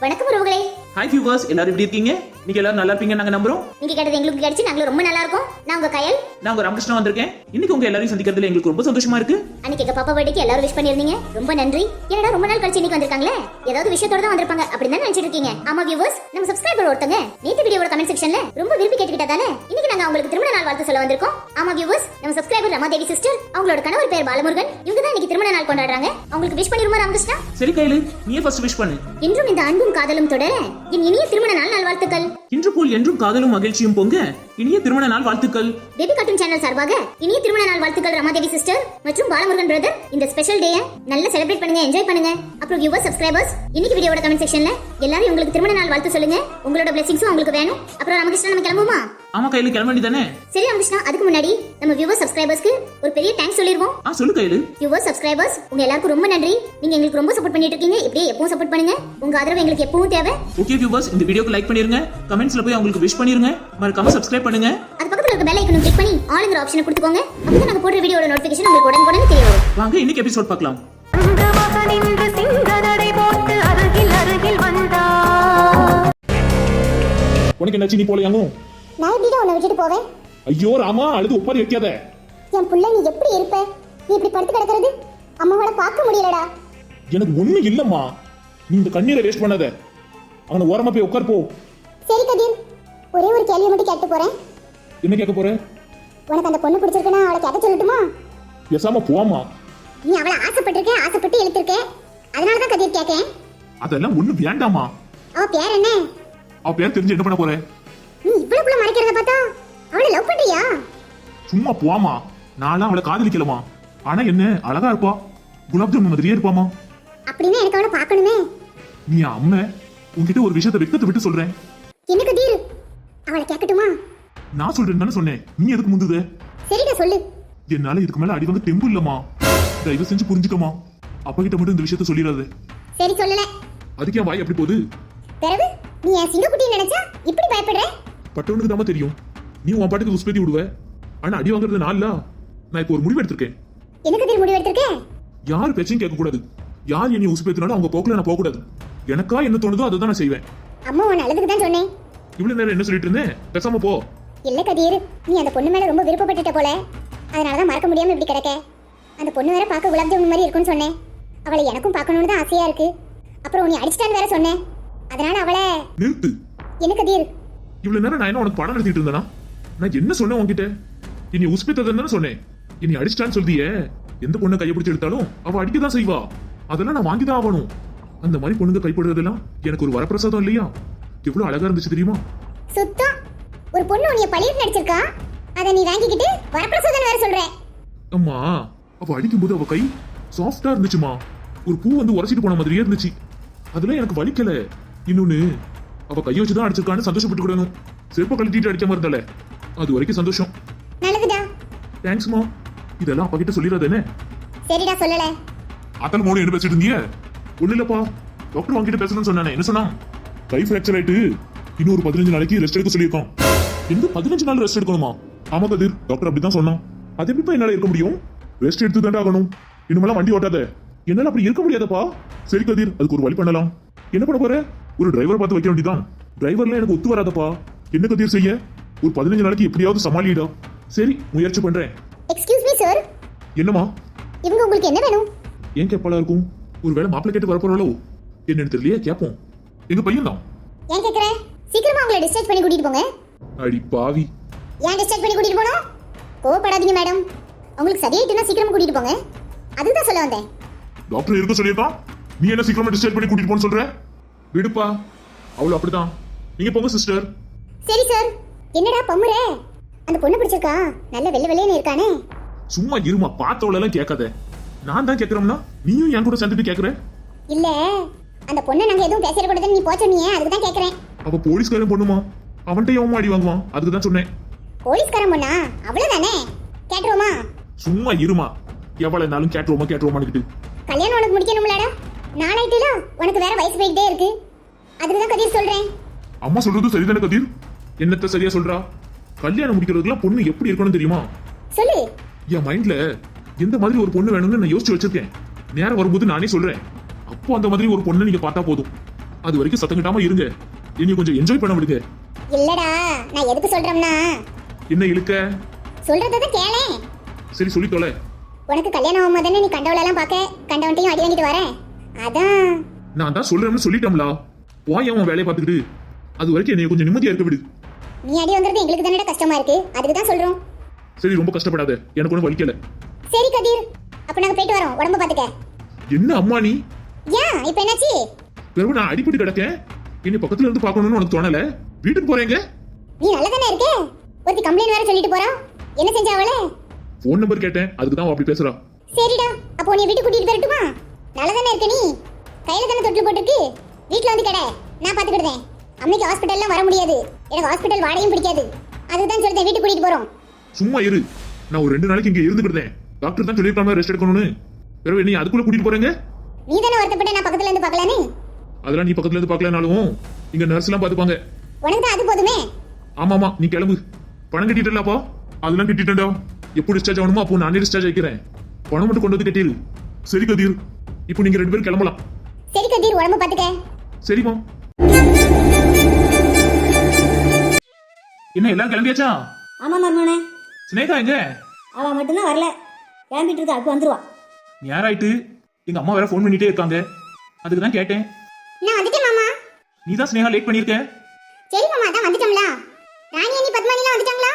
வணக்கம் உறவுகளே. Hi viewers எல்லாரும் எப்படி இருக்கீங்க? நீங்க எல்லாரும் நல்லா இருப்பீங்க நாங்க நம்புறோம். நீங்க கேட்டது எங்களுக்கு கிடைச்சு நாங்களும் ரொம்ப நல்லா இருக்கோம். நான் உங்க கயல். நான் உங்க ராமகிருஷ்ணா வந்திருக்கேன். இன்னைக்கு உங்க எல்லாரையும் சந்திக்கிறதுல எங்களுக்கு ரொம்ப சந்தோஷமா இருக்கு. அன்னைக்கு எங்க பாப்பா பர்த்டேக்கு எல்லாரும் விஷ் பண்ணிருந்தீங்க ரொம்ப நன்றி. என்னடா ரொம்ப நாள் கழிச்சு இன்னைக்கு வந்திருக்காங்களே? ஏதாவது விஷயத்தோட தான் வந்திருப்பாங்க. அப்படின்னு தான் நினைச்சிட்டு இருக்கீங்க? ஆமா வியூவர்ஸ் நம்ம சப்ஸ்கிரைபர் ஒருத்தங்க. நேத்து வீடியோட கமெண்ட் செக்ஷன்ல ரொம்ப விரும்பி கேட்டுக்கிட்டா தானே? இன்னைக்கு நாங்க அவங்களுக்கு திருமண நாள் வாழ்த்து சொல்ல வந்திருக்கோம். ஆமா வியூவர்ஸ் நம்ம சப்ஸ்கிரைபர் ரமாதேவி சிஸ்டர் அவங்களோட கணவர் பேர் பாலமுருகன். இவங்க தான் இன்னைக்கு திருமண நாள் கொண்டாடுறாங்க. அவங்களுக்கு விஷ் பண்ணிருமா ராமகிருஷ்ணா? சரி கையில. நீயே ஃபர்ஸ்ட் விஷ் பண்ணு. இன்றும் இந்த அன்பும் காதலும் தொடர என் இனிய திருமண நாள் நல்வாழ்த்துக்கள். இன்று போல் என்றும் காதலும் மகிழ்ச்சியும் பொங்க. இனிய திருமண நாள் வாழ்த்துக்கள். பேபி கார்ட்டூன் சேனல் சார்பாக இனிய திருமண நாள் வாழ்த்துக்கள் ரமாதேவி சிஸ்டர் மற்றும் பாலமுருகன் பிரதர் இந்த ஸ்பெஷல் டேயை நல்லா செலிப்ரேட் பண்ணுங்க என்ஜாய் பண்ணுங்க. அப்புறம் வியூவர் சப்ஸ்கிரைபர்ஸ் இன்னைக்கு வீடியோட கமெண்ட் செக்ஷன்ல எல்லாரும் உங்களுக்கு திருமண நாள் வாழ்த்து சொல்லுங்க. உங்களோட பிளெஸிங்ஸும் உங்களுக்கு வேணும். அப்புறம் ராமகிருஷ்ணன் நம்ம கிளம்புமா ஆமா கையில கிளம்ப வேண்டியதானே சரி ராமகிருஷ்ணா அதுக்கு முன்னாடி நம்ம வியூவர் சப்ஸ்கிரைபர்ஸ்க்கு ஒரு பெரிய தேங்க்ஸ் சொல்லிடுவோம் ஆ சொல்லு கையில. வியூவர் சப்ஸ்கிரைபர்ஸ் உங்க எல்லாருக்கும் ரொம்ப நன்றி. நீங்க எங்களுக்கு ரொம்ப சப்போர்ட் பண்ணிட்டு இருக்கீங்க இப்படியே எப்பவும் சப்போர்ட் பண்ணுங்க. உங்க ஆதரவு எங்களுக்கு எப்பவும் தேவை. ஓகே வியூவர்ஸ் இந்த வீடியோக்கு லைக் பண்ணிருங்க. கமெண்ட்ஸ்ல போய் அவங்களுக்கு விஷ் பண்ணிருங்க. மறக்காம சப்ஸ்கிரைப் பண்ணுங்க. அது பக்கத்துல இருக்க பெல் ஐக்கனை கிளிக் பண்ணி ஆளுங்கிற ஆப்ஷனை கொடுத்துக்கோங்க. அப்பதான் நாங்க போடுற வீடியோட நோட்டிபிகேஷன் உங்களுக்கு உடனுக்குடனே தெரிய வரும் வாங்க இன்னைக்கு எபிசோட் பார்க்கலாம். அந்த மகன் இன்று சிங்கநடை போட்டு அருகில் அருகில் வந்தார். உனக்கு என்னாச்சு? நீ போலையாங்கும் நான் எப்படிடா உன்னை விட்டுட்டு போவேன். ஐயோ ராமா அழுது ஒப்பாரி வைக்காத. என் புள்ள நீ எப்படி இருப்ப? நீ இப்படி படுத்து கிடக்கிறது? அம்மாவோட பார்க்க முடியலடா. எனக்கு ஒண்ணு இல்லம்மா. நீ இந்த கண்ணீரை வேஸ்ட் பண்ணாத. அவனை ஓரமா போய் உட்கார் போ. சரி கதிர். ஒரே ஒரு கேள்வி மட்டும் கேட்டு போறேன். என்ன கேட்க போற? உனக்கு அந்த பொண்ணு பிடிச்சிருக்குன்னா அவளை கேட்க சொல்லட்டுமா? பேசாம போமா நீ அவளை ஆசைப்பட்டிருக்க ஆசைப்பட்டு இழுத்திருக்க. அதனால தான் கதிர் கேட்கேன் அதெல்லாம் ஒண்ணு வேண்டாமா அவ பேர் என்ன? அவ பேர் தெரிஞ்சு என்ன பண்ண போற? சும்மா போமா நான்லாம் அவளை காதலிக்கலமா? ஆனா என்ன அழகா இருப்பா. குலாப் ஜாமுன் மாதிரியே இருப்பாமா? அப்படின்னா எனக்கு அவளை பார்க்கணுமே. நீ அம்மை உன்கிட்ட ஒரு விஷயத்தை வெக்கத்தை விட்டு சொல்றேன். என்ன கதிர் அவளை கேட்கட்டுமா? நான் சொல்றேன் தானே சொன்னேன். நீ எதுக்கு முந்துத? சரிடா சொல்லு. என்னால இதுக்கு மேல அடி வந்து தெம்பு இல்லம்மா. தயவு செஞ்சு புரிஞ்சுக்கமா அப்பா கிட்ட மட்டும் இந்த விஷயத்த சொல்லிடாத. சரி சொல்லல. அதுக்கு என் வாய் எப்படி போகுது? பிறகு? நீ என் சிங்கக்குட்டியை நினைச்சா இப்படி பயப்படுற? பட்டவனுக்கு தாம தெரியும். நீ உன் பாட்டுக்கு உஸ்பேத்தி விடுவ. ஆனா அடி வாங்குறது நான்ல நான் இப்போ ஒரு முடிவு எடுத்திருக்கேன் என்ன கதிர் முடிவு எடுத்திருக்க யார் பேச்சையும் கேட்க கூடாது யார் என்னை உசுப்பேத்தினாலும் அவங்க போக்குல நான் போக கூடாது எனக்கா என்ன தோணுதோ அதை தான் நான் செய்வேன். அம்மா உன் நல்லதுக்கு தான் சொன்னேன். இவ்வளவு நேரம் என்ன சொல்லிட்டு இருந்தேன் பேசாம போ. இல்ல கதிர் நீ அந்த பொண்ணு மேல ரொம்ப விருப்பப்பட்டுட்ட போல. அதனாலதான் மறக்க முடியாம இப்படி கிடக்க. அந்த பொண்ணு வேற பார்க்க குலாப் ஜாமுன் மாதிரி இருக்கும்னு சொன்னேன். அவளை எனக்கும் பார்க்கணும்னு தான் ஆசையா இருக்கு. அப்புறம் உன்னை அடிச்சிட்டான்னு வேற சொன்னேன். அதனால அவளை நிறுத்து. என்ன கதிர்? இவ்வளவு நேரம் நான் என்ன உனக்கு படம் நடத்திட்டு இருந்தேனா? நான் என்ன சொன்னேன் உன்கிட்ட? இனி உஸ்பேத்ததுன்னு தானே சொன்னேன். இனி அடிச்சிட்டான்னு சொல்றியே எந்த பொண்ணை கையை பிடிச்சு எடுத்தாலும் அவ அடிக்க தான் செய்வா. அதெல்லாம் நான் வாங்கி தான் ஆகணும். அந்த மாதிரி பொண்ணுங்க கைப்படுறதெல்லாம் எனக்கு ஒரு வரப்பிரசாதம் இல்லையா? எவ்வளவு அழகா இருந்துச்சு தெரியுமா? சுத்தம். ஒரு பொண்ணு உன்னைய பழியிட்டு நடிச்சிருக்கா அதை நீ வாங்கிக்கிட்டு வரப்பிரசாதம் வேற சொல்ற. அம்மா அவ அடிக்கும்போது அவ கை சாஃப்டா இருந்துச்சுமா. ஒரு பூ வந்து உரைச்சிட்டு போன மாதிரியே இருந்துச்சு. அதெல்லாம் எனக்கு வலிக்கல. இன்னொன்னு அவ கையை வச்சுதான் அடிச்சிருக்கான்னு சந்தோஷப்பட்டுக்கிடணும். செருப்ப கழட்டிட்டு அடிக்காம இருந்தால அது வரைக்கும் சந்தோஷம். தேங்க்ஸ்மா இதெல்லாம் அப்பா கிட்ட சொல்லிடாத என்ன? சரிடா சொல்லல. அத்தல் மோனு என்ன பேசிட்டு இருந்தீங்க ஒண்ணு இல்லப்பா. டாக்டர் வாங்கிட்டு பேசணும்னு சொன்னானே. என்ன சொன்னான்? கை ஃபிராக்சர் ஆயிட்டு இன்னும் ஒரு பதினஞ்சு நாளைக்கு ரெஸ்ட் எடுக்க சொல்லியிருக்கோம் எந்த பதினஞ்சு நாள் ரெஸ்ட் எடுக்கணுமா? ஆமா கதிர். டாக்டர் அப்படிதான் சொன்னான். அது எப்படிப்பா என்னால இருக்க முடியும்? ரெஸ்ட் எடுத்து தாண்டா ஆகணும். இனிமேலாம் வண்டி ஓட்டாத. என்னால அப்படி இருக்க முடியாதப்பா. சரி கதிர். அதுக்கு ஒரு வழி பண்ணலாம். என்ன பண்ண போற? ஒரு டிரைவர் பார்த்து வைக்க வேண்டியதான் டிரைவர்ல எனக்கு ஒத்து வராதப்பா. என்ன கதிர் செய்ய? ஒரு பதினஞ்சு நாளைக்கு எப்படியாவது சமாளிடா. சரி முயற்சி பண்றேன். எக்ஸ்கியூஸ் மீ சார் என்னம்மா? இவங்க உங்களுக்கு என்ன வேணும்? ஏன் கேப்பாளா இருக்கும்? ஒருவேளை மாப்பிள்ளை கேட்டு வரப்போறாளோ? என்னன்னு தெரியலையே கேப்போம். எங்க பையன் தான் ஏன் கேக்குற? சீக்கிரமா அவங்கள டிஸ்சார்ஜ் பண்ணி கூட்டிட்டு போங்க. அடி பாவி. ஏன் டிஸ்சார்ஜ் பண்ணி கூட்டிட்டு போனோம்? கோவப்படாதீங்க மேடம் உங்களுக்கு சரியாயிட்டுனா சீக்கிரமா கூட்டிட்டு போங்க. அதுதான் சொல்ல வந்தேன். டாக்டர் இருக்க சொல்லியிருக்கான். நீ என்ன சீக்கிரமா டிஸ்சார்ஜ் பண்ணி கூட்டிட்டு போன்னு சொல்ற? விடுப்பா. அவளும் அப்படிதான் நீங்க போங்க சிஸ்டர் சரி சார் என்னடா பம்முற? அந்த பொண்ணு பிடிச்சிருக்கா? நல்ல வெள்ளை வெள்ளையன்னு இருக்கானே. சும்மா இருமா பார்த்தவள எல்லாம் கேட்காத. நான் தான் கேக்குறோம்னா நீயும் என் கூட சேர்ந்துட்டு கேக்குற இல்ல அந்த பொண்ணை நாங்க எதுவும் பேசிடக்கூடாதுன்னு நீ போ சொன்னியே அதுக்கு தான் கேக்குறேன் அவ போலீஸ்காரன் பொண்ணுமா? அவன்கிட்ட எவன் அடி வாங்குவான் அதுக்கு தான் சொன்னேன். போலீஸ்காரன் பொண்ணா? அவ்வளவுதானே? கேட்டுருவோமா? சும்மா இருமா. எவ்வளவு நாளும் கேட்டுருவோமா கேட்டுருவோமான்னு கல்யாணம் உனக்கு முடிக்கணும்லடா. நாளாயிட்டுல உனக்கு வேற வயசு போயிட்டே இருக்கு. அதுக்கு தான் கதிர் சொல்றேன். அம்மா சொல்றது சரிதானே கதிர்? என்னத்த சரியா சொல்றா? கல்யாணம் முடிக்கிறதுக்குலாம் பொண்ணு எப்படி இருக்கணும் தெரியுமா? சொல்லு. என் மைண்ட்ல எந்த மாதிரி ஒரு பொண்ணு வேணும்னு நான் யோசிச்சு வச்சிருக்கேன். நேரம் வரும்போது நானே சொல்றேன். அப்போ அந்த மாதிரி ஒரு பொண்ணை நீங்க பார்த்தா போதும். அது வரைக்கும் சத்தம் கட்டாம இருங்க. என்னைய கொஞ்சம் என்ஜாய் பண்ண விடுங்க. இல்லடா நான் எதுக்கு சொல்றேன்னா? என்ன இழுக்க? சொல்றதை கேளேன் சரி சொல்லி தொலை. உனக்கு கல்யாணம் ஆகும் தானே நீ கண்டவளெல்லாம் பார்க்க? கண்டவன்ட்டையும் அடி வாங்கிட்டு வரேன் அதான். நான் தான் சொல்றேன்னு சொல்லிட்டோம்ல போய் அவன் வேலையை பார்த்துக்கிட்டு. அது வரைக்கும் என்னைய கொஞ்சம் நிம்மதியா இருக்க விடு. நீ அடி வாங்குறது எங்களுக்கு தானே கஷ்டமா இருக்கு. அதுக்கு தான் சொல்றோம். சரி ரொம்ப கஷ்டப்படாத. எனக்கு ஒன்றும் வலிக்கல. சரி கதிர். அப்ப நாங்க போயிட்டு வரோம். உடம்ப பாத்துக்க. என்ன அம்மா நீ? ஏன்? இப்ப என்னாச்சு? பிறகு நான் அடிபட்டு கிடக்கேன். இனி பக்கத்துல இருந்து பார்க்கணும்னு உனக்கு தோணல. வீட்டுக்கு போறேங்க நீ நல்லா தானே இருக்க? ஒருத்தி கம்ப்ளைண்ட் வேற சொல்லிட்டு போறா. என்ன செஞ்சா அவளே? ஃபோன் நம்பர் கேட்டேன். அதுக்கு தான் அப்படி பேசுறா. சரிடா. அப்போ நீ வீட்டுக்கு கூட்டிட்டு போறட்டுமா நல்லா தானே இருக்க நீ? கையில தானே தொட்டில் போட்டுருக்கு. வீட்ல வந்து கடை. நான் பாத்துக்கிடுதேன் அம்மைக்கு ஹாஸ்பிட்டல்லாம் வர முடியாது. எனக்கு ஹாஸ்பிட்டல் வாடகையும் பிடிக்காது. அதுக்கு தான் சொல்லிட்டேன் வீட்டுக்கு கூட்டிட்டு போறோம். சும்மா இரு. நான் ஒரு ரெண்டு நாளைக்கு இங்க இருந்துக்கிட்டேன் டாக்டர் தான் சொல்லியிருக்காம ரெஸ்ட் எடுக்கணும்னு. பிறகு நீ அதுக்குள்ள கூட்டிட்டு போறேங்க. நீ தானே வருத்தப்பட்ட நான் பக்கத்துல இருந்து பார்க்கலான்னு அதெல்லாம் நீ பக்கத்துல இருந்து பார்க்கலனாலும் இங்க நர்ஸ் எல்லாம் பாத்துப்பாங்க உனக்கு தான் அது போதுமே? ஆமாமா நீ கிளம்பு. பணம் கட்டிட்டலாப்பா அதெல்லாம் கட்டிட்டேன்டா. எப்போ டிஸ்சார்ஜ் ஆகணுமோ அப்போ நானே டிஸ்சார்ஜ் ஆகிக்கிறேன் பணம் மட்டும் கொண்டு வந்து கட்டிடு சரி கதீர். இப்போ நீங்க ரெண்டு பேரும் கிளம்பலாம். சரி கதிர் உடம்ப பாத்துக்க சரிம்மா. என்ன எல்லாம் கிளம்பியாச்சா? ஆமா மர்மனே. ஸ்னேகா எங்க? அவ மட்டும்தான் வரல. கிளம்பிட்டு இருக்கா அப்போ வந்துருவா. நேராயிட்டு எங்க அம்மா வேற ஃபோன் பண்ணிட்டே இருக்காங்க. அதுக்கு தான் கேட்டேன். நான் வந்துட்டேன் மாமா. நீ தான் ஸ்னேகா லேட் பண்ணியிருக்க? சரி மாமா தான் வந்துட்டோம்ல. ராணி அண்ணி பத்மானிலாம் வந்துட்டாங்களா?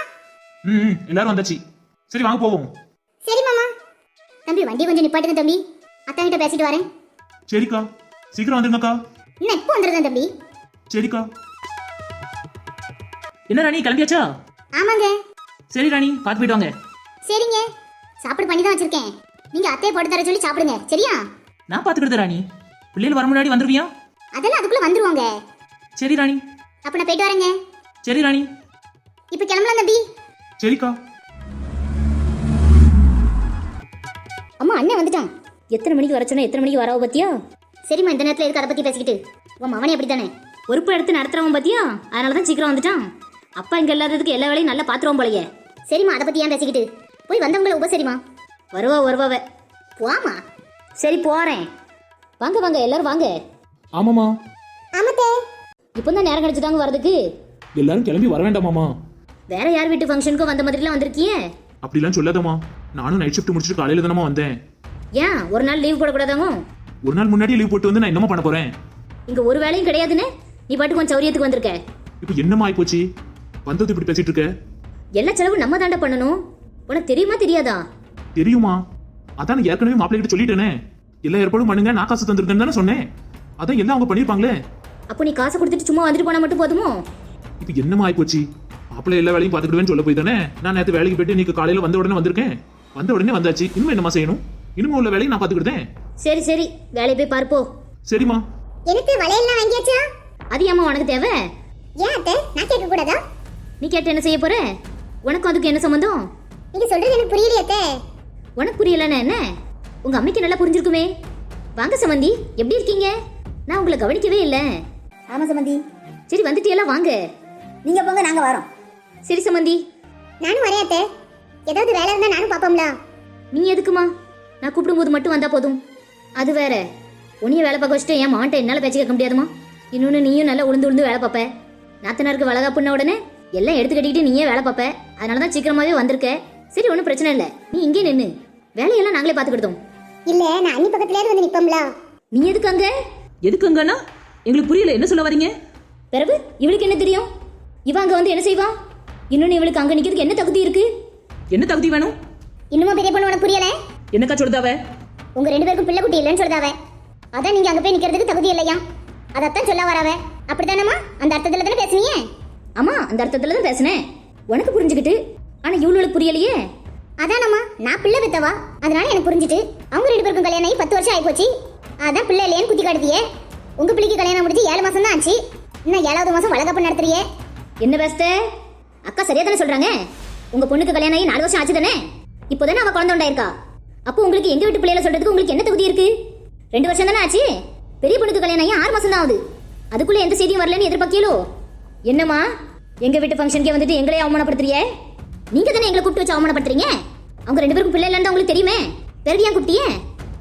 ம் எல்லாரும் வந்தாச்சு. சரி வாங்க போவோம். சரி மாமா. தம்பி வண்டி கொஞ்சம் நிப்பாட்டுங்க தம்பி. அத்தா கிட்ட பேசிட்டு வரேன். சரிக்கா. சீக்கிரம் வந்துருங்கக்கா. இன்னும் இப்போ வந்துடுறேன் தம்பி? சரிக்கா. என்ன ராணி கிளம்பியாச்சா? ஆமாங்க. சரி ராணி பார்த்து போயிட்டு வாங்க. சரிங்க. சாப்பாடு பண்ணி தான் வச்சிருக்கேன். நீங்க அத்தையை போட்டு தர சொல்லி சாப்பிடுங்க. சரியா? நான் பார்த்துக்கிட்டு ராணி. பிள்ளைகள் வர முன்னாடி வந்துருவியா? அதெல்லாம் அதுக்குள்ள வந்துருவாங்க. சரி ராணி. அப்ப நான் போயிட்டு வரேங்க. சரி ராணி. இப்போ கிளம்பலாம் தம்பி. சரிக்கா. அம்மா அண்ணன் வந்துட்டான். எத்தனை மணிக்கு வர சொன்னா எத்தனை மணிக்கு வரவ பத்தியா? சரிம்மா இந்த நேரத்துல எதுக்கு அதை பத்தி பேசிக்கிட்டு? உன் மவனே அப்படித்தானே? பொறுப்பு எடுத்து நடத்துறவன் பத்தியா? அதனால தான் சீக்கிரம் வந்துட்டான். அப்பா இங்க இல்லாததுக்கு எல்லா வேலையும் நல்லா பாத்துருவோம் போலயே. சரிம்மா அதை பத்தி ஏன் பேசிக்கிட்டு? போய் வந்தவங்கள உபசரிமா வருவா வருவாவ. போமா சரி போறேன். வாங்க வாங்க எல்லாரும் வாங்க. ஆமாமா ஆமாத்தே. இப்போதான் நேரம் கிடைச்சுதாங்க வரதுக்கு எல்லாரும் கிளம்பி வர வேண்டாமாமா வேற யார் வீட்டு ஃபங்க்ஷனுக்கும் வந்த மாதிரிலாம் வந்திருக்கியே? அப்படிலாம் சொல்லாதம்மா. நானும் நைட் ஷிஃப்ட் முடிச்சுட்டு காலையில தானமா வந்தேன். ஏன் ஒரு நாள் லீவ் போடக்கூடாதாங்க? ஒரு நாள் முன்னாடி லீவ் போட்டு வந்து நான் என்னமா பண்ண போறேன்? இங்க ஒரு வேலையும் கிடையாதுன்னு நீ பாட்டு கொஞ்சம் சௌரியத்துக்கு வந்திருக்க. இப்போ என்னமா ஆயிப்போச்சு? வந்தது இப்படி பேசிட்டு இருக்க எல்லா செலவும் நம்ம தாண்டா பண்ணணும். உனக்கு தெரியுமா தெரியாதா? தெரியுமா? அதான் நான் ஏற்கனவே மாப்பிள்ளை கிட்ட சொல்லிட்டேனே. எல்லா ஏற்பாடும் பண்ணுங்க நான் காசு தந்திருக்கேன்னு தானே சொன்னேன். அதான் எல்லாம் அவங்க பண்ணிருப்பாங்களே. அப்போ நீ காசை கொடுத்துட்டு சும்மா வந்துட்டு போனா மட்டும் போதுமோ? இப்போ என்னமா ஆயிப்போச்சு மாப்பிள்ளை எல்லா வேலையும் பார்த்துக்கிடுவேன்னு சொல்ல போய் தானே? நான் நேற்று வேலைக்கு போயிட்டு நீங்க காலையில வந்த உடனே வந்திருக்கேன். வந்த உடனே வந்தாச்சு. இன்னும் என்னமா செய்யணும்? இனிமே உள்ள வேலையை நான் பார்த்துக்கிட்டேன் சரி சரி. வேலையை போய் பார்ப்போ சரிம்மா. எனக்கு வளையல்லாம் வாங்கியாச்சா? அது ஏம்மா உனக்கு தேவை? ஏன் அத்தை? நான் கேட்க கூடாதா நீ கேட்டு என்ன செய்ய போற? உனக்கும் அதுக்கு என்ன சம்மந்தம் நீங்க சொல்றது எனக்கு புரியலையே உனக்கு புரியலன்னா என்ன? உங்க அம்மைக்கு நல்லா புரிஞ்சிருக்குமே. வாங்க சமந்தி எப்படி இருக்கீங்க? நான் உங்களை கவனிக்கவே இல்லை. ஆமா சமந்தி. சரி வந்துட்டியெல்லாம் வாங்க. நீங்க போங்க நாங்க வரோம். சரி சமந்தி. நானும் வரேன் அத்தை. ஏதாவது வேலை இருந்தா நானும் பாப்போம்ல. நீ எதுக்குமா? நான் கூப்பிடும்போது மட்டும் வந்தா போதும். அது வேற. உன்னைய வேலை பார்க்க வச்சுட்டு என் மாவன்ட்ட என்னால் பேச்சு கேட்க முடியாதுமா. இன்னொன்று நீயும் நல்லா உளுந்து உளுந்து வேலை பார்ப்ப. நாத்தனாருக்கு வளகாப்புன்ன உடனே எல்லாம் எடுத்து கட்டிக்கிட்டு நீயே வேலை பார்ப்ப. அதனால தான் சீக்கிரமாவே வந்திருக்க. சரி ஒன்றும் பிரச்சனை இல்லை. நீ இங்கே நின்று வேலையெல்லாம் நாங்களே பார்த்துக்கிட்டோம் இல்ல நான் அண்ணி பக்கத்துல வந்து நிப்போம்ல. நீ எதுக்கு அங்க? எதுக்குங்கன்னா எங்களுக்கு புரியல. என்ன சொல்ல வரீங்க? பிறகு இவளுக்கு என்ன தெரியும்? இவ அங்க வந்து என்ன செய்வா? இன்னொன்று இவளுக்கு அங்க நிக்கிறதுக்கு என்ன தகுதி இருக்கு? என்ன தகுதி வேணும்? இன்னுமா பெரிய பொண்ணு உனக்கு புரியல? என்னக்கா சொல்லுதாவ? உங்க ரெண்டு பேருக்கும் பிள்ளை குட்டி இல்லைன்னு சொல்றதாவ அதான் நீங்க அங்க போய் நிக்கிறதுக்கு தகுதி இல்லையா? அதத்தான் சொல்ல வரவ. அப்படித்தானம்மா? அந்த அர்த்தத்துல தானே பேசுனீங்க? ஆமா அந்த அர்த்தத்துல தான் பேசினேன். உனக்கு புரிஞ்சுக்கிட்டு ஆனா இவளுக்கு புரியலையே. அதானம்மா நான் பிள்ளை பெத்தவா? அதனால எனக்கு புரிஞ்சுட்டு அவங்க ரெண்டு பேருக்கும் கல்யாணம் ஆகி பத்து வருஷம் ஆயிப்போச்சு அதான் பிள்ளை இல்லையேன்னு குத்தி காட்டுதியே. உங்க பிள்ளைக்கு கல்யாணம் முடிஞ்சு ஏழு மாசம் தான் ஆச்சு. இன்னும் ஏழாவது மாசம் வளகப்பு நடத்துறியே. என்ன பேஸ்த அக்கா சரியா தானே சொல்றாங்க? உங்க பொண்ணுக்கு கல்யாணம் ஆகி நாலு வருஷம் ஆச்சு தானே? இப்போதானே அவ குழந்தை உண்டாயிருக்கா? அப்போ உங்களுக்கு எங்க வீட்டு பிள்ளைகளை சொல்றதுக்கு உங்களுக்கு என்ன தகுதி இருக்கு? ரெண்டு வருஷம் தானே ஆச்சு? பெரிய பொண்ணுக்கு கல்யாணம் ஆகி ஆறு மாசம் தான் ஆகுது. அதுக்குள்ள எந்த செய்தியும் வரலன்னு எதிர்பார்க்கியலோ என்னம்மா? எங்க வீட்டு ஃபங்க்ஷனுக்கே வந்துட்டு எங்களே அவமானப்படுத்துறியே? நீங்க தானே எங்களை கூப்பிட்டு வச்சு அவமானப்படுத்துறீங்க? அவங்க ரெண்டு பேருக்கும் பிள்ளை இல்லைன்னு உங்களுக்கு தெரியுமே. பிறகு ஏன் கூப்பிட்டியே?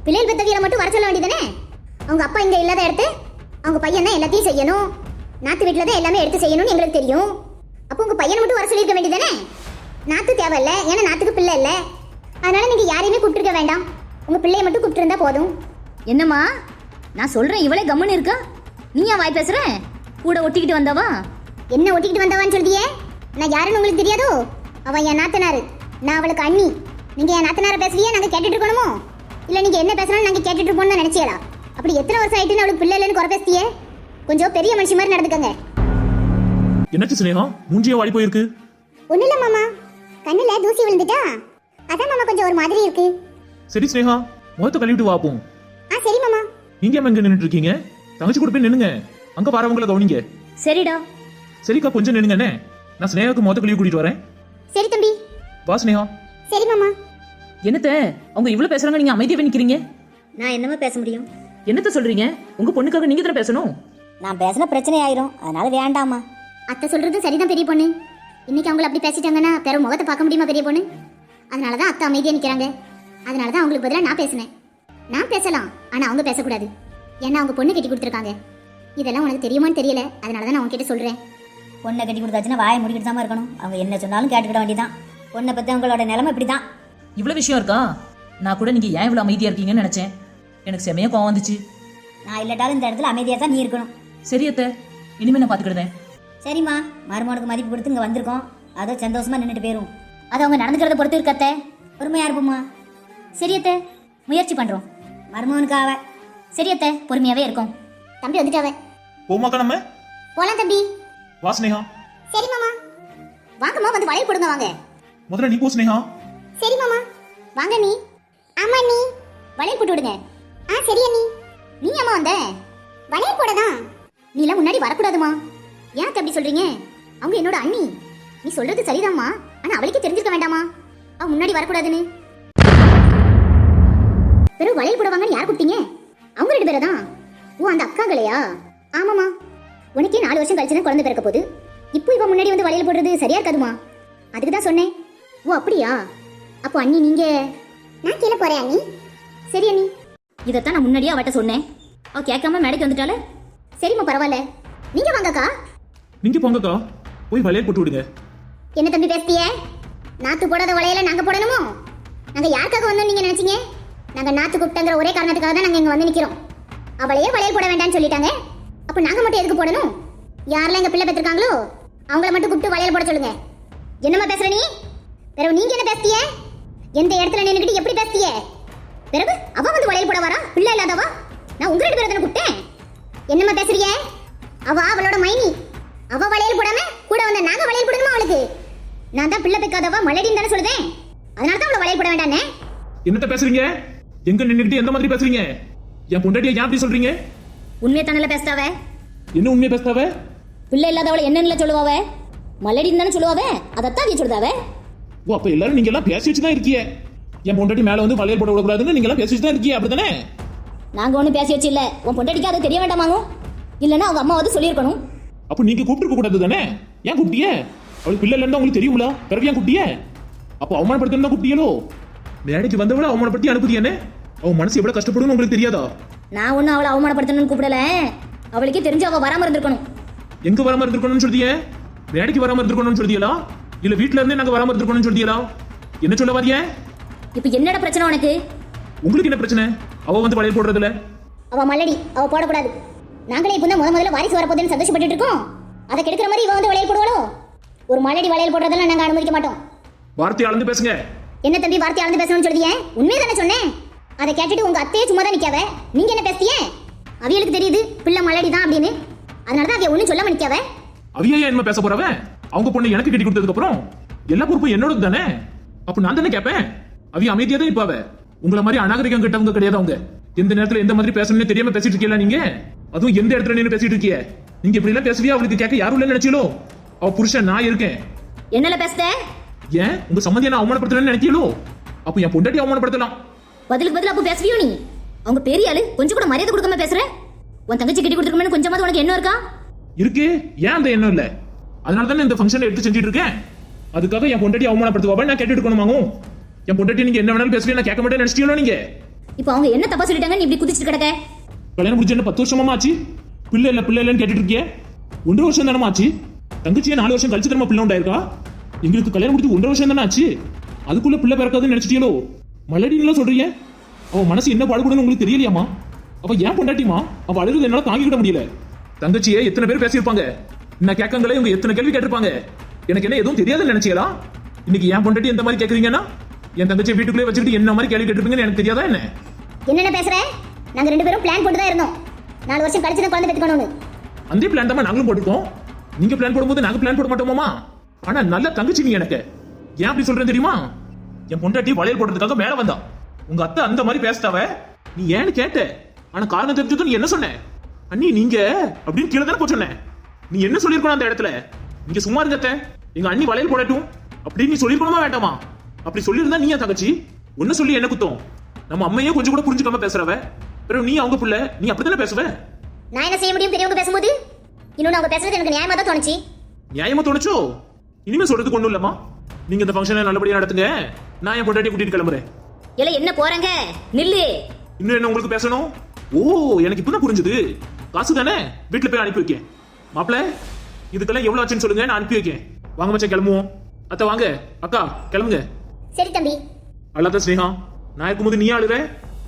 பிள்ளைகள் பெத்த மட்டும் வர சொல்ல வேண்டியதானே அவங்க அப்பா இங்க இல்லாத இடத்து அவங்க பையன் தான் எல்லாத்தையும் செய்யணும். நாத்து வீட்டில் தான் எல்லாமே எடுத்து செய்யணும்னு எங்களுக்கு தெரியும். அப்போ உங்க பையனை மட்டும் வர சொல்லியிருக்க வேண்டியதானே நாத்து தேவையில்ல ஏன்னா நாத்துக்கு பிள்ளை இல்லை. அதனால நீங்க யாரையுமே கூப்பிட்டுருக்க வேண்டாம். உங்க பிள்ளைய மட்டும் கூப்பிட்டு போதும். என்னம்மா? நான் சொல்றேன் இவளே கம்முன்னு இருக்கா? நீ ஏன் வாய் பேசுற? கூட ஒட்டிக்கிட்டு வந்தவா? என்ன ஒட்டிக்கிட்டு வந்தவான்னு சொல்றியே நான் யாருன்னு உங்களுக்கு தெரியாதோ? அவன் என் நாத்தனாரு. நான் அவளுக்கு அண்ணி. நீங்க என் நாத்தனார பேசுறியே? நாங்க கேட்டுட்டு இருக்கணுமோ? இல்ல நீங்க என்ன பேசணும் நாங்க கேட்டுட்டு இருப்போம்னு தான் நினைச்சியலா? அப்படி எத்தனை வருஷம் ஆயிட்டுன்னு அவளுக்கு பிள்ளை இல்லைன்னு குறை பேசியே கொஞ்சம் பெரிய மனுஷி மாதிரி நடந்துக்கங்க. என்னாச்சு சினேகா மூஞ்சியே வாடி போயிருக்கு. ஒண்ணு இல்ல மாமா. கண்ணுல தூசி விழுந்துட்டா? அதான் மாமா கொஞ்சம் ஒரு மாதிரி இருக்கு. சரி சினேகா முகத்தை கழுவிட்டு வாப்போம் ஆ சரி மாமா. நீங்க ஏம்மா இங்க நின்னுட்டு இருக்கீங்க? தங்கச்சி கூட போய் நின்னுங்க அங்க வரவங்கள கவனிங்க. சரிடா. சரிக்கா கொஞ்சம் நின்னுங்க அண்ணே நான் ஸ்னேகாக்கு முகத்தை கழுவி கூட்டிட்டு வரேன். சரி தம்பி. வா ஸ்னேகா சரி மாமா. என்னத்த? அவங்க இவ்வளவு பேசுறாங்க நீங்க அமைதியாவே நிக்கிறீங்க? நான் என்னமா பேச முடியும்? என்னத்த சொல்றீங்க? உங்க பொண்ணுக்காக நீங்க தானே பேசணும்? நான் பேசின பிரச்சனை ஆயிரும். அதனால வேண்டாமா அத்தை சொல்றது சரிதான் பெரிய பொண்ணு. இன்னைக்கு அவங்கள அப்படி பேசிட்டாங்கன்னா பிற முகத்தை பார்க்க முடியுமா பெரிய பொண்ணு? அதனால தான் அத்தை அமைதியா நிக்கிறாங்க. அதனால தான் அவங்களுக்கு பதிலா நான் பேசினேன். நான் பேசலாம் ஆனா அவங்க பேசக்கூடாது. ஏன்னா அவங்க பொண்ணு கட்டி கொடுத்துருக்காங்க. இதெல்லாம் உனக்கு தெரியுமான்னு தெரியல. அதனால தான் நான் உன்கிட்ட சொல்றேன். பொண்ணை கட்டி கொடுத்தாச்சுன்னா வாயை முடிக்கிட்டு தான் இருக்கணும். அவங்க என்ன சொன்னாலும் கேட்டுக்கிட வேண்டியதான் பொண்ணை பத்தி அவங்களோட நிலைமை இப்படிதான். இவ்வளவு விஷயம் இருக்கா? நான் கூட நீங்க ஏன் இவ்வளவு அமைதியா இருக்கீங்கன்னு நினைச்சேன். எனக்கு செமையா கோவம் வந்துச்சு. நான் இல்லாட்டாலும் இந்த இடத்துல அமைதியா தான் நீ இருக்கணும். சரி அத்தை இனிமே நான் பாத்துக்கிடுதேன். சரிம்மா மருமகனுக்கு மதிப்பு கொடுத்து இங்க வந்திருக்கோம். அதோ சந்தோஷமா நின்றுட்டு போயிரும். அது அவங்க நடந்துக்கிறத பொறுத்து இருக்கத்த பொறுமையா இருப்போம்மா. சரியத்த முயற்சி பண்றோம். மருமகனுக்காக சரியத்த பொறுமையாவே இருக்கும். தம்பி வந்துட்டாவ. போமாக்கா நம்ம போலாம் தம்பி. வா ஸ்னேகா சரி மாமா. வாங்கம்மா வந்து வளையல் போடுங்க வாங்க. முதல்ல நீ போ ஸ்னேகா சரி மாமா. வாங்க நீ ஆமா நீ வளையல் போட்டு விடுங்க. ஆ சரி அண்ணி. நீ அம்மா வந்த? வளையல் போடதான் நீ எல்லாம் முன்னாடி வரக்கூடாதுமா. ஏன் அத்தை அப்படி சொல்றீங்க? அவங்க என்னோட அண்ணி. நீ சொல்றது சரிதாம்மா. ஆனா அவளுக்கே தெரிஞ்சிருக்க வேண்டாமா? அவ முன்னாடி வரக்கூடாதுன்னு. வெறும் வளையல் போடுவாங்கன்னு யார் கூப்பிட்டீங்க? அவங்க ரெண்டு பேரை தான். ஓ அந்த அக்காங்களையா? ஆமாமா உனக்கே நாலு வருஷம் கழிச்சு தான் குழந்தை பிறக்க போகுது. இப்போ இவ முன்னாடி வந்து வளையல் போடுறது சரியா இருக்காதுமா? அதுக்கு தான் சொன்னேன். ஓ அப்படியா? அப்போ அண்ணி நீங்க? நான் கீழே போறேன் அண்ணி. சரி அண்ணி. இதைத்தான் நான் முன்னாடியே அவட்ட சொன்னேன். அவ கேட்காம மேடைக்கு வந்துட்டால சரிம்மா பரவாயில்ல. நீங்க வாங்கக்கா. நீங்க போங்கக்கா. போய் வளையல் போட்டு விடுங்க. என்ன தம்பி பேசிய நாத்து போடாத வளையல நாங்க போடணுமோ? நாங்க யாருக்காக வந்தோம் நீங்க நினைச்சீங்க? நாங்க நாத்து கூப்பிட்டங்கிற ஒரே காரணத்துக்காக தான் நாங்க இங்க வந்து நிக்கிறோம். அவளையே வளையல் போட வேண்டாம்னு சொல்லிட்டாங்க. அப்ப நாங்க மட்டும் எதுக்கு போடணும்? யாரெல்லாம் எங்க பிள்ளை பெற்றிருக்காங்களோ அவங்கள மட்டும் கூப்பிட்டு வளையல் போட சொல்லுங்க. என்னம்மா பேசுற நீ? பிறகு நீங்க என்ன பேசிய எந்த இடத்துல நின்னுக்கிட்டு எப்படி பேசிய பிறகு அவ வந்து வளையல் போட வரா? பிள்ளை இல்லாதவா? நான் உங்க ரெண்டு பேரை தானே கூப்பிட்டேன். என்னம்மா பேசுறிய அவ அவளோட மைனி. அவ வளையல் போடாம கூட வந்த நாங்க வளையல் போடணுமா அவளுக்கு? நான் தான் பிள்ளை பெக்காதவா மலடின்னு தானே சொல்லுதேன். அதனால தான் அவளை வளையல் போட வேண்டானே என்னத்த பேசுறீங்க? எங்க நின்னுக்கிட்டு எந்த மாதிரி பேசுறீங்க? என் பொண்டாட்டியை ஏன் அப்படி சொல்றீங்க? உண்மையை தானே பேசுறாவ? என்ன உண்மையை பேசுதாவ பிள்ளை இல்லாதவளை என்னன்னு சொல்லுவாவ? மல்லடின்னு தானே சொல்லுவாவ? அதைத்தான் நீ சொல்லுதாவ ஓ அப்ப எல்லாரும் நீங்க எல்லாம் பேசி வச்சு தான் இருக்கீங்க என் பொண்டாட்டி மேல வந்து வளையல் போட விடக்கூடாதுன்னு நீங்க எல்லாம் பேசி வச்சு தான் இருக்கீங்க அப்படிதானே நாங்க ஒன்றும் பேசி வச்சு இல்ல. உன் பொண்டாட்டிக்கு அது தெரிய வேண்டாமாங்க இல்லைன்னா அவங்க அம்மா வந்து சொல்லியிருக்கணும். அப்ப நீங்க கூப்பிட்டு கூடாது தானே ஏன் கூப்பிட்டிய? அவளுக்கு பிள்ளை இல்லைன்னு உங்களுக்கு தெரியுங்களா பிறகு ஏன் கூப்பிட்டிய? அப்போ அவமானப்படுத்தணும் தான் கூப்பிட்டியலோ? மேடைக்கு வந்தவள அவமானப்படுத்தி அனுப்புதியானே? அவன் மனசு எவ்வளவு கஷ்டப்படும்னு உங்களுக்கு தெரியாதா? நான் ஒன்றும் அவளை அவமானப்படுத்தணும்னு கூப்பிடல. அவளுக்கே தெரிஞ்சு அவ வராம இருந்திருக்கணும். எங்க வராம இருந்திருக்கணும்னு சொல்லிய மேடைக்கு வராம இருந்திருக்கணும்னு சொல்லியலா இல்ல வீட்ல இருந்தே நாங்க வராம இருந்திருக்கணும்னு சொல்லியலா என்ன சொல்ல வாரிய? இப்போ என்னடா பிரச்சனை உனக்கு? உங்களுக்கு என்ன பிரச்சனை? அவ வந்து வளையல் போடுறதுல. அவ மல்லடி அவ போடக்கூடாது. நாங்களே இப்போ தான் முத முதல்ல வாரிசு வரப்போகுதுன்னு சந்தோஷப்பட்டுட்டு இருக்கோம். அதை கெடுக்கிற மாதிரி இவ வந்து வளையல் போடுவாளோ? ஒரு மல்லடி வளையல் போடுறதெல்லாம் நாங்க அனுமதிக்க மாட்டோம். வார்த்தை அளந்து பேசுங்க. என்ன தம்பி வார்த்தை அளந்து பேசணும்னு சொல்லியே உண்மையை தானே சொன்னேன்? அதை கேட்டுட்டு உங்க அத்தையே சும்மா தான் நிக்காவ? நீங்க என்ன பேசிய அவியலுக்கு தெரியுது பிள்ளை மலடி தான் அப்படின்னு. அதனால தான் அவிய ஒன்றும் சொல்லாம நிக்காவ? அவியா என்ன பேச போறவ? அவங்க பொண்ணு எனக்கு கட்டி கொடுத்ததுக்கு அப்புறம் எல்லா பொறுப்பும் என்னோட தானே? அப்ப நான் தானே கேட்பேன் அவிய அமைதியா தான் இருப்பாவ உங்களை மாதிரி அநாகரிகம் கிட்டவங்க கிடையாது அவங்க. எந்த நேரத்துல எந்த மாதிரி பேசணும்னு தெரியாம பேசிட்டு இருக்கீங்களா நீங்க? அதுவும் எந்த இடத்துல நின்னு பேசிட்டு இருக்கீங்க நீங்க இப்படி எல்லாம் பேசுவியா? அவளுக்கு கேட்க யாரும் இல்லைன்னு நினைச்சீங்களோ? அவ புருஷன் நான் இருக்கேன். என்னல பேசுத? ஏன்? உங்க சம்மந்தியை நான் அவமானப்படுத்தலன்னு நினைக்கீங்களோ? அப்ப என் பொண்டாட்டி அவமானப்படுத்தலாம். பதிலுக்கு பதில் அப்போ பேசுவியோ நீ? அவங்க பெரிய ஆளு கொஞ்சம் கூட மரியாதை கொடுக்காம பேசுற? உன் தங்கச்சி கட்டி கொடுத்துருக்கணும்னு கொஞ்சமாவது உனக்கு என்ன இருக்கா? இருக்கு. ஏன் அந்த எண்ணம் இல்ல? அதனால தானே இந்த ஃபங்க்ஷனை எடுத்து செஞ்சுட்டு இருக்கேன். அதுக்காக என் பொண்டாட்டி அவமானப்படுத்துவா? நான் கேட்டுட்டு இருக்கணுமாகும் என் பொண்டாட்டி நீங்க என்ன வேணாலும் பேசுவீங்க நான் கேட்க மாட்டேன்னு நினைச்சிட்டீங்களோ நீங்க? இப்போ அவங்க என்ன தப்பா சொல்லிட்டாங்க நீ இப்படி குதிச்சிட்டு கிடக்க? கல்யாணம் முடிஞ்ச என்ன பத்து வருஷமா ஆச்சு. பிள்ளை இல்ல பிள்ளை இல்லைன்னு கேட்டுட்டு இருக்கியே. ஒன்றரை வருஷம் தானே ஆச்சு. தங்கச்சியே நாலு வருஷம் கழிச்சு தரமா பிள்ளை உண்டாயிருக்கா? எங்களுக்கு கல்யாணம் முடிச்சு ஒன்றரை வருஷம் தானே ஆச்சு. அதுக்குள்ள பிள்ளை பிறக்காதுன்னு நினைச்சிட்டியோ மலடின்லாம் சொல்றீங்க? அவ மனசு என்ன பாடுபடுன்னு உங்களுக்கு தெரியலையாமா அவ ஏன் பொண்டாட்டிமா அவ அழுகுது என்னால தாங்கிக்கிட முடியல. தங்கச்சியே எத்தனை பேர் பேசியிருப்பாங்க? நான் கேட்கங்களே இவங்க எத்தனை கேள்வி கேட்டிருப்பாங்க? எனக்கு என்ன எதுவும் தெரியாதுன்னு நினைச்சீங்களா இன்னைக்கு ஏன் பொண்டாட்டி எந்த மாதிரி கேக்குறீங்கன்னா என் தங்கச்சி வீட்டுக்குள்ளே வச்சுக்கிட்டு என்ன மாதிரி கேள்வி கேட்டிருப்பீங்கன்னு எனக்கு தெரியாதா என்ன? என்னென்ன பேசுற? நாங்க ரெண்டு பேரும் பிளான் போட்டு தான் இருந்தோம். நாலு வருஷம் கழிச்சு தான் குழந்தை பெற்றுக்கணும்னு. அந்த பிளான் தான் நாங்களும் போட்டுருக்கோம். நீங்க பிளான் போடும்போது நாங்க பிளான் போட மாட்டோமாமா ஆனா நல்ல தங்கச்சி நீ எனக்கு. ஏன் அப்படி சொல்றேன் தெரியுமா? என் பொண்டாட்டி வளையல் போடுறதுக்காக மேல வந்தா. உங்க அத்தை அந்த மாதிரி பேசிட்டாவ? நீ ஏன்னு கேட்ட? ஆனா காரணம் தெரிஞ்சதும் நீ என்ன சொன்ன? அண்ணி நீங்க அப்படின்னு கீழே தானே சொன்னேன் நீ என்ன சொல்லிருக்கணும் அந்த இடத்துல? நீங்க சும்மா இருங்க அத்தை. எங்க அண்ணி வளையல் போடட்டும். அப்படின்னு நீ சொல்லிருக்கணுமா வேண்டாமா? அப்படி சொல்லியிருந்தா நீ என் தங்கச்சி? ஒன்னு சொல்லி என்ன குத்தம்? நம்ம அம்மையே கொஞ்சம் கூட புரிஞ்சுக்காம பேசுறவ. பிறகு நீ அவங்க புள்ள நீ அப்படித்தானே பேசுவ? நான் என்ன செய்ய முடியும் பெரியவங்க பேசும்போது? இன்னொன்று அவங்க பேசுறது எனக்கு நியாயமா தான் தோணுச்சு. நியாயமா தோணுச்சோ? இனிமே சொல்றதுக்கு ஒண்ணும் இல்லம்மா. நீங்க இந்த ஃபங்க்ஷனை நல்லபடியா நடத்துங்க. நான் என் பொண்டாட்டி கூட்டிட்டு கிளம்புறேன். இல்ல என்ன போறாங்க? நில்லு. இன்னும் என்ன உங்களுக்கு பேசணும்? ஓ எனக்கு இப்பதான் புரிஞ்சுது. காசு தானே? வீட்டுல போய் அனுப்பி வைக்கேன். மாப்பிள இதுக்கெல்லாம் எவ்வளவு ஆச்சுன்னு சொல்லுங்க நான் அனுப்பி வைக்கேன். வாங்க மச்சான் கிளம்புவோம். அத்தை வாங்க. அக்கா கிளம்புங்க. சரி தம்பி. அல்லாத ஸ்னேகா நான் இருக்கும்போது நீ அழுற?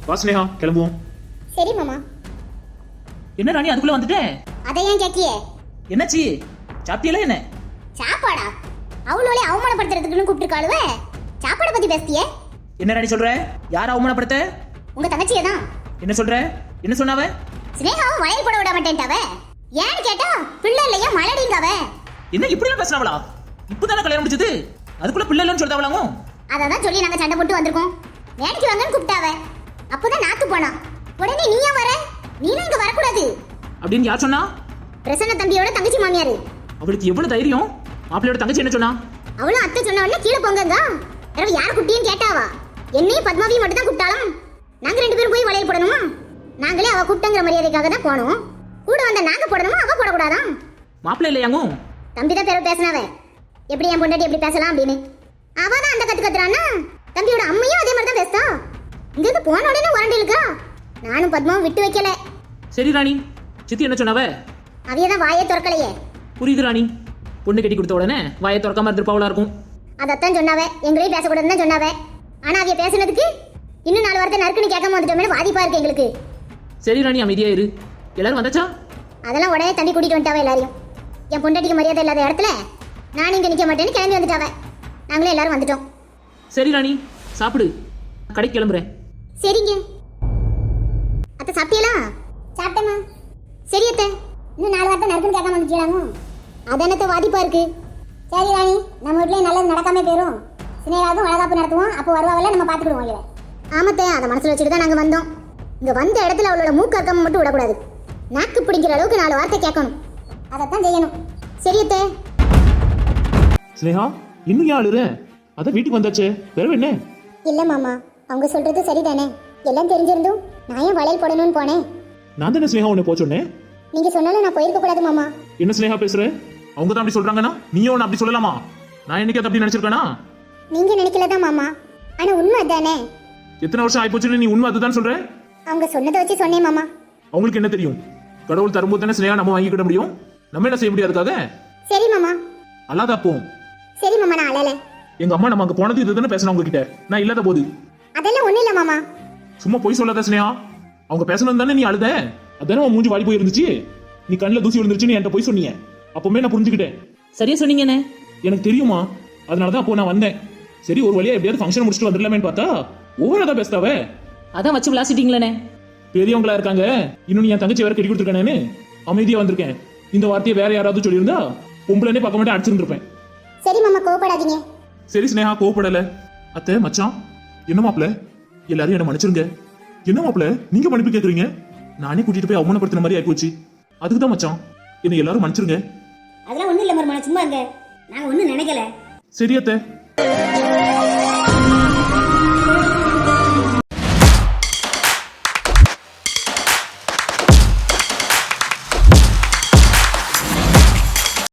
வா ஸ்னேகா கிளம்புவோம். சரி மாமா. என்ன ராணி அதுக்குள்ள வந்துட்டேன் அதை ஏன் கேக்கியே என்னாச்சு? சாப்பிட்டியல என்ன? சாப்பாடா? அவளோலே அவமானப்படுத்துறதுக்குன்னு கூப்பிட்டுருக்காளுவ. சாப்பாடை பத்தி பேசியே என்ன ராணி சொல்ற? யார் அவமானப்படுத்த? உங்க தங்கச்சியை தான். என்ன சொல்ற? என்ன சொன்னாவ? சினேகாவும் வளையல் போட விட மாட்டேன்ட்டாவ. ஏன்னு கேட்டா பிள்ளை இல்லையா மலடிங்காவ. என்ன இப்படி எல்லாம் பேசினாவளா இப்பதானே கல்யாணம் முடிச்சது அதுக்குள்ள பிள்ளை இல்லைன்னு சொல்லிட்டாவளாங்க அதை தான் சொல்லி நாங்க சண்டை போட்டு வந்திருக்கோம். வேலைக்கு வாங்கன்னு கூப்பிட்டாவ. அப்பதான் நாத்து போனா. உடனே நீ ஏன் வர? நீனும் இங்க வரக்கூடாது. அப்படின்னு யார் சொன்னா? பிரசன்ன தம்பியோட தங்கச்சி மாமியாரு. அவளுக்கு எவ்வளவு தைரியம்? மாப்பிள்ளையோட தங்கச்சி என்ன சொன்னா? அவளும் அத்தை சொன்ன உடனே கீழே போங்கங்க பிறகு யார் குட்டியும் கேட்டாவா? என்னையும் பத்மாவையும் மட்டும் தான் கூப்பிட்டாலும் நாங்க ரெண்டு பேரும் போய் வளையல் போடணுமா? நாங்களே அவ கூப்பிட்டங்கிற மரியாதைக்காக தான் போனோம். கூட வந்த நாங்க போடணுமா? அவ போடக்கூடாதாம் மாப்பிள்ளை இல்லையாங்க? தம்பி தான் பேர பேசினாவ. எப்படி என் பொண்டாட்டி எப்படி பேசலாம் அப்படின்னு. அவ தான் அந்த கத்து கத்துறான்னா? தம்பியோட அம்மையும் அதே மாதிரி தான் பேசுதா? இங்க இருந்து போன உடனே உரண்டு இருக்கா நானும் பத்மாவும் விட்டு வைக்கல. சரி ராணி. சித்தி என்ன சொன்னாவ? அவைய தான் வாயே திறக்கலையே. புரியுது ராணி. பொண்ணு கட்டி கொடுத்த உடனே வாயை திறக்காம இருந்திருப்பாவளா இருக்கும். அதைத்தான் சொன்னாவ. எங்களையும் பேசக்கூடாதுன்னு தான் சொன்னாவ. ஆனா அவைய பேசுனதுக்கு இன்னும் நாலு வாரத்தை நறுக்குன்னு கேட்காம வந்துட்டோமே வாதிப்பா இருக்கு எங்களுக்கு. சரி ராணி அமைதியா இரு. எல்லாரும் வந்தாச்சா? அதெல்லாம் உடனே தண்ணி கூட்டிட்டு வந்துட்டாவ எல்லாரையும். என் பொண்டாட்டிக்கு மரியாதை இல்லாத இடத்துல நான் இங்க நிக்க மாட்டேன்னு கிளம்பி வந்துட்டாவ. நாங்களும் எல்லாரும் வந்துட்டோம். சரி ராணி சாப்பிடு. கடைக்கு கிளம்புறேன். சரிங்க. அத்தை சாப்பிட்டீங்களா சாப்பிட்டேம்மா. சரி அத்தை. இன்னும் நாலு வாரத்தை நறுக்குன்னு கேட்காம வந்துட்டீங்களாங்க? அதானத்தை வாதிப்பா இருக்கு? சரி ராணி நம்ம வீட்லயே நல்லது நடக்காம போயிரும். சினையாவது வளகாப்பு நடத்துவோம். அப்போ வருவாவில்ல நம்ம பார்த்துக்கிடுவோம் இவளை. ஆமத்தே அதை மனசுல வச்சுட்டு தான் நாங்கள் வந்தோம். இங்கே வந்த இடத்துல அவளோட மூக்கு அர்க்கம் மட்டும் விடக்கூடாது. நாக்கு பிடிக்கிற அளவுக்கு நாலு வார்த்தை கேட்கணும். அதைத்தான் செய்யணும். சரி அத்தை. ஸ்னேகா இன்னும் ஏன் அழுற? அதான் வீட்டுக்கு வந்தாச்சே. வேற என்ன? இல்லை மாமா. அவங்க சொல்றது சரிதானே. எல்லாம் தெரிஞ்சிருந்தும் நான் ஏன் வளையல் போடணும்னு போனேன்? நான் தானே ஸ்னேகா உன்னை போக சொன்னேன். நீங்க சொன்னாலும் நான் போயிருக்க கூடாது மாமா. என்ன ஸ்னேகா பேசுற? அவங்க தான் அப்படி சொல்றாங்கன்னா நீயும் ஒன்று அப்படி சொல்லலாமா? நான் என்னைக்கு அப்படி நினைச்சிருக்கேனா? நீங்க நினைக்கலதான் மாமா. ஆனா உண்மை அதானே? எத்தனை வருஷம் ஆயிப்போச்சுன்னு நீ உண்மை அதுதான் சொல்ற? அவங்க சொன்னதை வச்சு சொன்னேன் மாமா. அவங்களுக்கு என்ன தெரியும்? கடவுள் தரும்போது தானே ஸ்னேகா நம்ம வாங்கிக்கிட முடியும்? நம்ம என்ன செய்ய முடியாதுக்காக சரி மாமா. அல்லாத அப்போ. சரி மாமா நான் அழல. எங்க அம்மா நம்ம அங்க போனது இதுதானே பேசணும் உங்ககிட்ட? நான் இல்லாத போது. அதெல்லாம் ஒண்ணும் இல்ல மாமா. சும்மா போய் சொல்லாத ஸ்னேகா அவங்க பேசணும் தானே நீ அழுத? அதானே உன் மூஞ்சி வாடி போயிருந்துச்சு? நீ கண்ணில் தூசி விழுந்துருச்சுன்னு என்கிட்ட போய் சொன்னீங்க. அப்பவுமே நான் புரிஞ்சுக்கிட்டேன். சரியா சொன்னீங்கண்ணே எனக்கு தெரியுமா? அதனால தான் அப்போ நான் வந்தேன். சரி ஒரு வழியா எப்படியாவது ஃபங்க்ஷன் முடிச்சுட்டு வந்துடலாமேன்னு பார்த்தா ஒவ்வொரு தான் பேசுதாவ அதான் வச்சு விளாசிட்டீங்களே பெரியவங்களா இருக்காங்க. இன்னும் நீ என் தங்கச்சி வேற கட்டி கொடுத்துருக்கானேன்னு அமைதியா வந்திருக்கேன். இந்த வார்த்தையை வேற யாராவது சொல்லியிருந்தா பொம்பளைனே பார்க்க மாட்டேன் அடிச்சிருந்திருப்பேன். சரி மாமா கோவப்படாதீங்க. சரி ஸ்னேகா கோவப்படல. அத்தை மச்சான் என்ன மாப்ள எல்லாரும் என்ன மன்னிச்சிருங்க. என்ன மாப்ள நீங்க மன்னிப்பு கேக்குறீங்க? நானே கூட்டிட்டு போய் அவமானப்படுத்தின மாதிரி ஆயிப்போச்சு. அதுக்கு தான் மச்சான் என்னை எல்லாரும் மன்னிச்சிருங்க. அதெல்லாம் ஒண்ணும் இல்ல மருமன சும்மா இருங்க. நாங்க ஒண்ணும் நினைக்கல. சரி